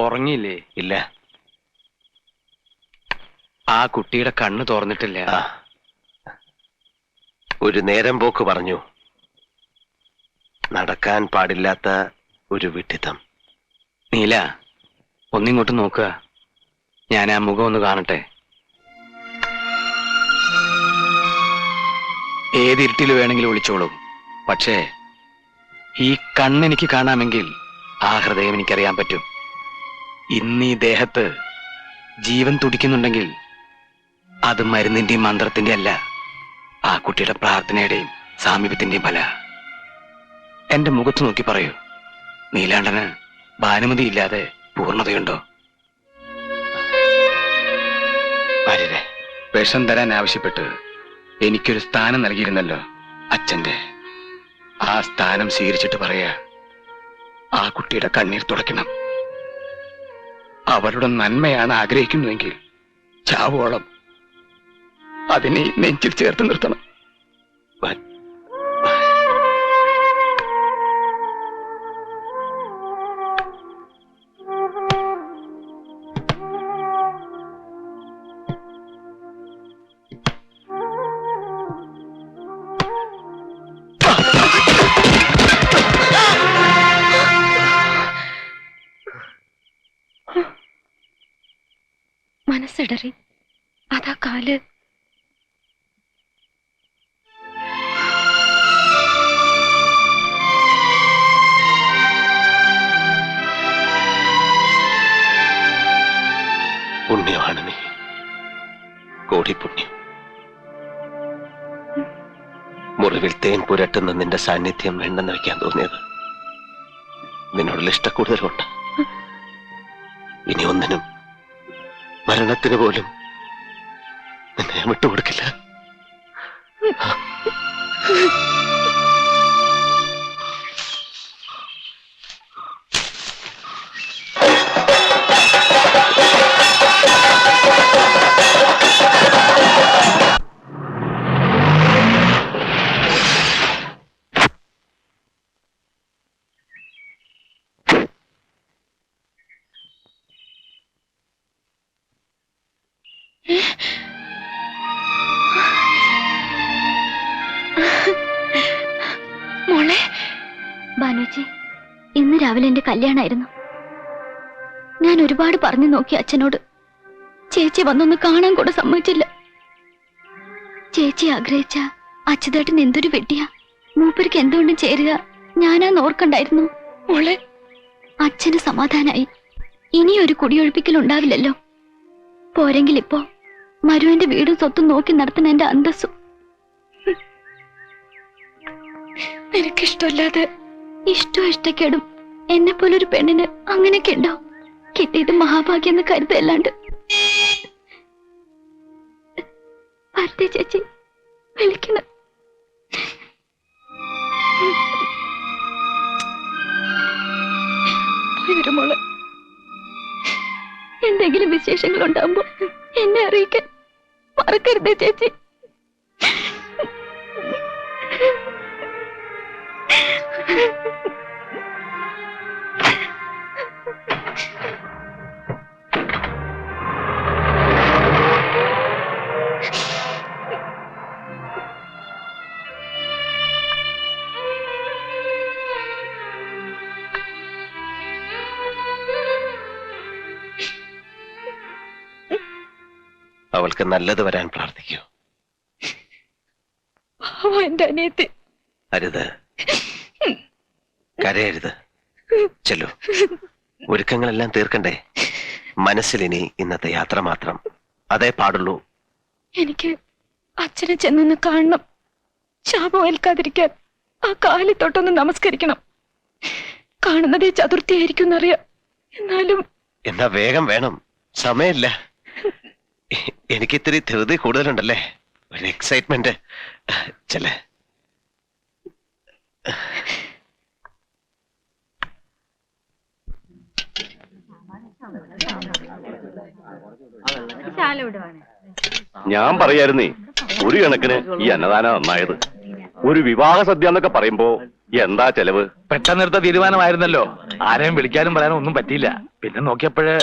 ഉറങ്ങിയില്ലേ? ഇല്ല. ആ കുട്ടിയുടെ കണ്ണ് തുറന്നിട്ടില്ല. ഒരു നേരം പോക്ക് പറഞ്ഞു. നടക്കാൻ പാടില്ലാത്ത ഒരു വിട്ടിത്തം നീല ഒന്നിങ്ങോട്ട് നോക്കുക ഞാൻ ആ മുഖം ഒന്ന് കാണട്ടെ. ഏത് ഇരുട്ടിൽ വേണമെങ്കിലും വിളിച്ചോളൂ. പക്ഷേ ഈ കണ്ണെനിക്ക് കാണാമെങ്കിൽ ആ ഹൃദയം എനിക്കറിയാൻ പറ്റും. ഇന്ന് ഈ ദേഹത്ത് ജീവൻ തുടിക്കുന്നുണ്ടെങ്കിൽ അത് മരുന്നിന്റെയും മന്ത്രത്തിന്റെ അല്ല ആ കുട്ടിയുടെ പ്രാർത്ഥനയുടെയും സാമീപ്യത്തിന്റെയും ഫല. എന്റെ മുഖത്ത് നോക്കി പറയൂ. നീലാണ്ടന് ഭാനുമതി ഇല്ലാതെ പൂർണതയുണ്ടോ ഭാര്യരെ വിഷം തരാൻ ആവശ്യപ്പെട്ട് എനിക്കൊരു സ്ഥാനം നൽകിയിരുന്നല്ലോ അച്ഛന്റെ. ആ സ്ഥാനം സ്വീകരിച്ചിട്ട് പറയാ ആ കുട്ടിയുടെ കണ്ണീർ തുടയ്ക്കണം. അവരുടെ നന്മയാണ് ആഗ്രഹിക്കുന്നുവെങ്കിൽ ചാവോളം. അതിനെ നെഞ്ചിൽ ചേർത്ത് നിർത്തണം. മനസ്സിടറി അതാ കാൽ. പുണ്യമാണ് നീ കോടി പുണ്യം മുറിവിൽ തേൻ പുരട്ടുന്ന നിന്റെ സാന്നിധ്യം വേണ്ടെന്ന് വെക്കാൻ തോന്നിയത് നിന്നോടുള്ള ഇഷ്ടക്കൂടുതലുണ്ട്. ഇനി ഒന്നിനും മരണത്തിന് പോലും നിന്നെ വിട്ടുകൊടുക്കില്ല. രാവിലെ എന്റെ കല്യാണമായിരുന്നു ഞാൻ ഒരുപാട് പറഞ്ഞു നോക്കി അച്ഛനോട്. ചേച്ചി വന്നൊന്ന് കാണാൻ കൂടെ സമ്മതിച്ചില്ല. ചേച്ചി ആഗ്രഹിച്ച അച്ഛതേട്ടൻ എന്തൊരു വെട്ടിയാ. മൂപ്പർക്ക് എന്തുകൊണ്ടും ചേരുക ഞാനാ ഓർക്കണ്ടായിരുന്നു. മോളെ അച്ഛന് സമാധാനായി. ഇനി ഒരു കുടിയൊഴിപ്പിക്കൽ ഉണ്ടാവില്ലല്ലോ. പോരെങ്കിൽ ഇപ്പോ മരുവിന്റെ വീടും സ്വത്തും നോക്കി നടത്തുന്ന എന്റെ അന്തസ്സും. നിനക്കിഷ്ടമല്ലാതെ ഇഷ്ടം ഇഷ്ടക്കേടും എന്നെ പോലൊരു പെണ്ണിന് അങ്ങനെയൊക്കെ ഉണ്ടോ? കിട്ടിയത് മഹാഭാഗ്യം എന്ന് കരുതല്ലാണ്ട്. ചേച്ചി വിളിക്കണം. എന്തെങ്കിലും വിശേഷങ്ങൾ ഉണ്ടാകുമ്പോ എന്നെ അറിയിക്കാൻ മറക്കരുത് ചേച്ചി. അവൾക്ക് നല്ലത് വരാൻ പ്രാർത്ഥിക്കൂ. പാവം എന്റെ അനിയത്തി. അരുത്. കരയരുത്. ചെല്ലു. ഒരുക്കങ്ങളെല്ലാം തീർക്കണ്ടേ? മനസ്സിലിനി ഇന്നത്തെ യാത്ര മാത്രം. അതേ പാടുള്ളൂ. എനിക്ക് അച്ഛനെ ചെന്നൊന്ന് കാണണം. ശാപം ഏൽക്കാതിരിക്കാൻ ആ കാലി തൊട്ടൊന്ന് നമസ്കരിക്കണം. കാണുന്നതേ ചതുർത്ഥിയായിരിക്കും എന്നറിയാം. എന്നാലും എന്നാ വേഗം വേണം. സമയമില്ല. എ- എനിക്കിത്തിരി ധൃതി കൂടുതലുണ്ടല്ലേ? ഒരു എക്സൈറ്റ്മെന്റ് ചില ഞാൻ പറയായിരുന്നേ ഒരു കണക്കിന് ഈ അന്നദാന നന്നായത്. ഒരു വിവാഹ സദ്യ എന്നൊക്കെ പറയുമ്പോ എന്താ ചെലവ്? പെട്ടെന്നെടുത്ത തീരുമാനമായിരുന്നല്ലോ. ആരെയും വിളിക്കാനും പറയാനും ഒന്നും പറ്റിയില്ല. പിന്നെ നോക്കിയപ്പോഴ്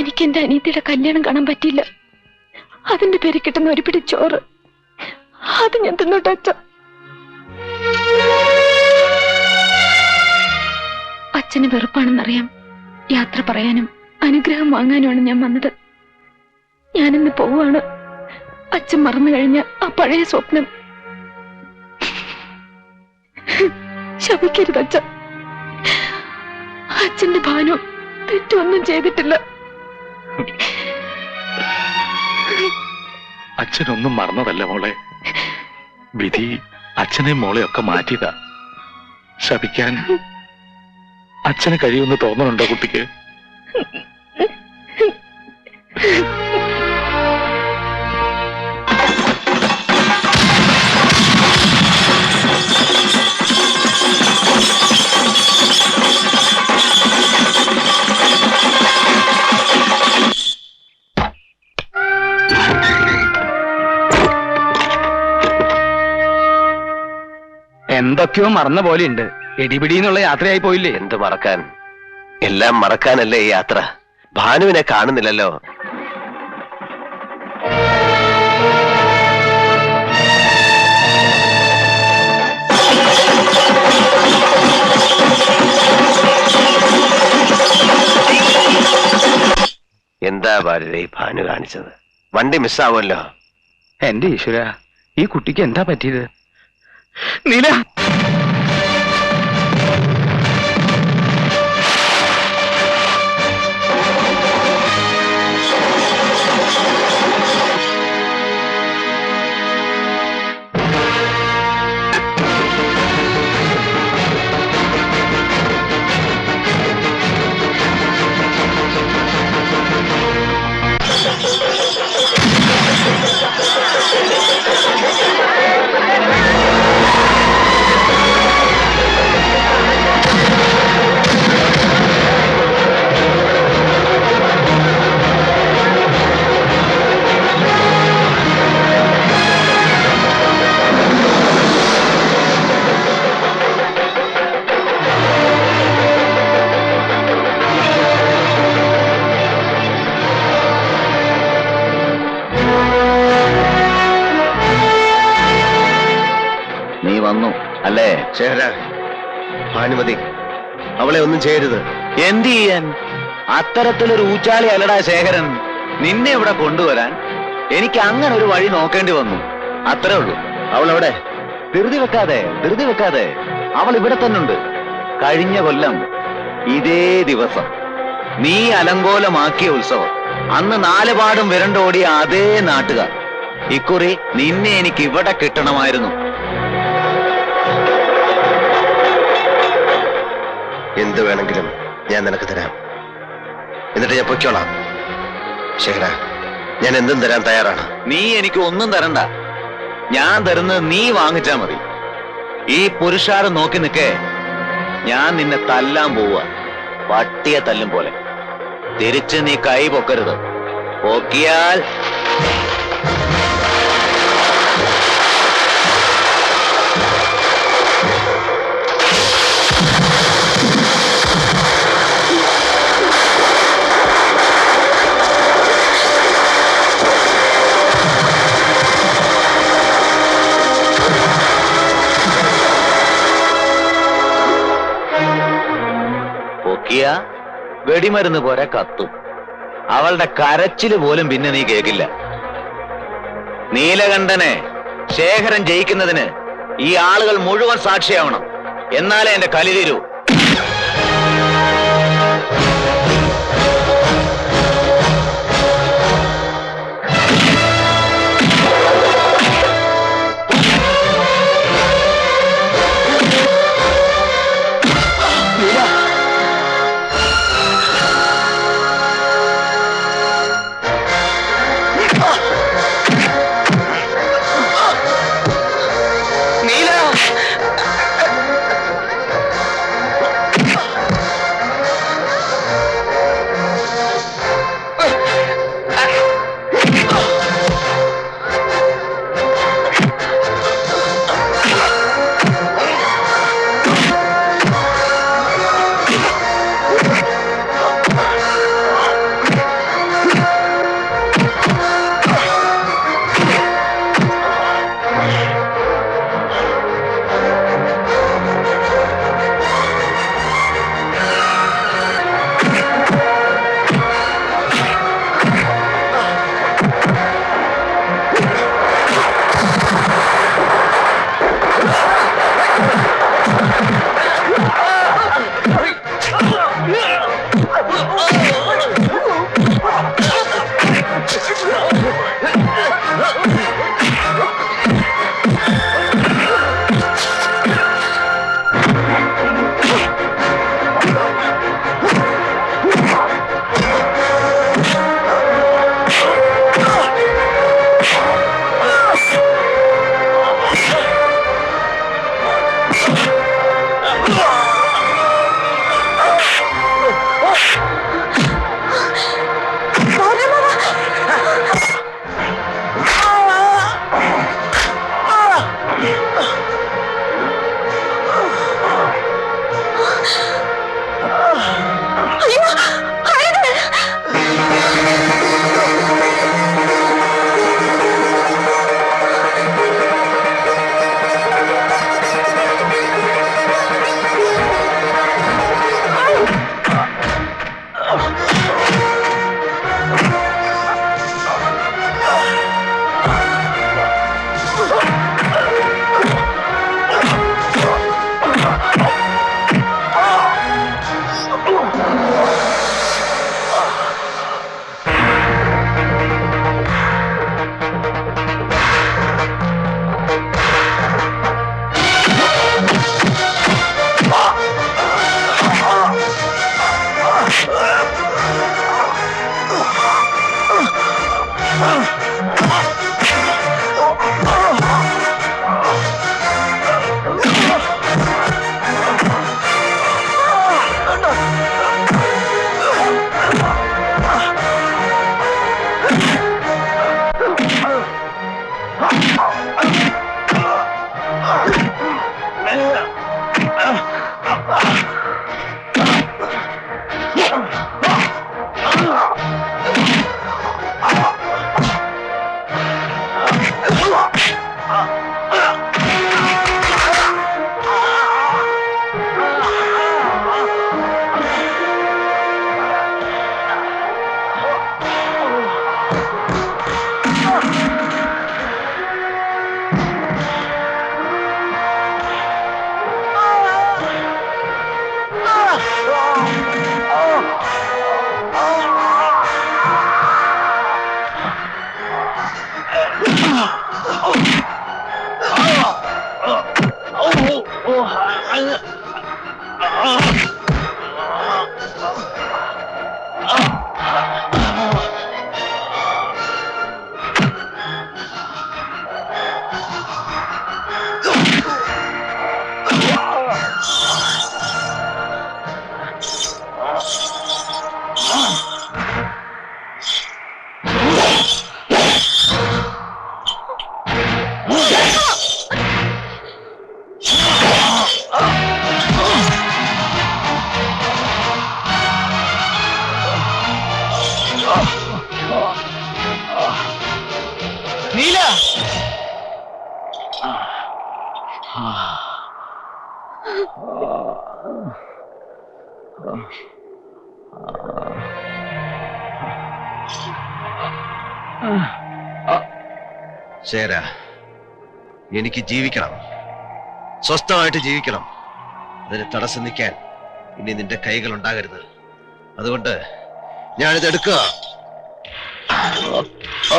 എനിക്ക് എന്റെ അനിയത്തിയുടെ കല്യാണം കാണാൻ പറ്റിയില്ല. അതിന്റെ പേര് കിട്ടുന്ന ഒരു പിടി ചോറ്. അത് ഞാൻ തിന്നോട്ടെ അച്ഛ. അച്ഛന് വെറുപ്പാണെന്നറിയാം. യാത്ര പറയാനും അനുഗ്രഹം വാങ്ങാനുമാണ് ഞാൻ വന്നത്. ഞാനിന്ന് പോവാണ് അച്ഛൻ മറന്നു കഴിഞ്ഞ ആ പഴയ സ്വപ്നം. ശപിക്കരുത് അച്ഛൻ അച്ഛന്റെ ഭാനു തെറ്റൊന്നും ചെയ്തിട്ടില്ല. അച്ഛനൊന്നും മറന്നതല്ല മോളെ. വിധി അച്ഛനെയും മോളെ ഒക്കെ മാറ്റിയതാ. ശപിക്കാൻ അച്ഛന് കഴിയുമെന്ന് തോന്നണുണ്ടോ കുട്ടിക്ക്? എന്തൊക്കെയോ മറന്ന പോലെയുണ്ട്. എടിപിടി എന്നുള്ള യാത്രയായി പോയില്ലേ? എന്ത് മറക്കാൻ? എല്ലാം മറക്കാനല്ലേ ഈ യാത്ര? ഭാനുവിനെ കാണുന്നില്ലല്ലോ. എന്താ ഭാരതി ഭാനു കാണിച്ചത്? വണ്ടി മിസ്സാവുമല്ലോ. എന്റെ ഈശ്വര ഈ കുട്ടിക്ക് എന്താ പറ്റിയത്? നീല അല്ലേ? ചേരാ ഭാനുമതി അവളെ ഒന്നും ചെയ്യരുത്. എന്ത് ചെയ്യാൻ? അത്തരത്തിലൊരു ഊച്ചാളി അല്ലടാ ശേഖരൻ. നിന്നെ ഇവിടെ കൊണ്ടുവരാൻ എനിക്ക് അങ്ങനെ ഒരു വഴി നോക്കേണ്ടി വന്നു. അത്രേ ഉള്ളൂ. അവൾ അവിടെ ധൃതി വെക്കാതെ ധൃതി വെക്കാതെ. അവൾ ഇവിടെ തന്നെ ഉണ്ട് കഴിഞ്ഞ കൊല്ലം ഇതേ ദിവസം നീ അലങ്കോലമാക്കിയ ഉത്സവം. അന്ന് നാലുപാടും വിരണ്ടോടിയ അതേ നാട്ടുകാർ. ഇക്കുറി നിന്നെ എനിക്ക് ഇവിടെ കിട്ടണമായിരുന്നു. എന്ത് വേണമെങ്കിലും ഞാൻ നിനക്ക് തരാം. എന്നിട്ട് ഞാൻ പൊയ്ക്കോളാം. ശേഖര ഞാൻ എന്തും തരാൻ തയ്യാറാണ്. നീ എനിക്ക് ഒന്നും തരണ്ട. ഞാൻ തരുന്നത് നീ വാങ്ങിച്ചാ മതി. ഈ പുരുഷാരം നോക്കി നിൽക്കേ ഞാൻ നിന്നെ തല്ലാൻ പോവുക. പട്ടിയെ തല്ലും പോലെ. തിരിച്ച് നീ കൈ പൊക്കരുത്. പൊക്കിയാൽ പൊക്കിയ വെടിമരുന്ന് പോലെ കത്തും. അവളുടെ കരച്ചിൽ പോലും പിന്നെ നീ കേക്കില്ല നീലകണ്ഠനെ ശേഖരൻ ജയിക്കുന്നതിന് ഈ ആളുകൾ മുഴുവൻ സാക്ഷിയാവണം. എന്നാലേ എന്റെ കലി തീരൂ. ശേര എനിക്ക് ജീവിക്കണം സ്വസ്ഥമായിട്ട് ജീവിക്കണം അതിന് തടസ്സം നിൽക്കാൻ ഇനി നിന്റെ കൈകൾ ഉണ്ടാകരുത് അതുകൊണ്ട് ഞാനിത് എടുക്കുക ആ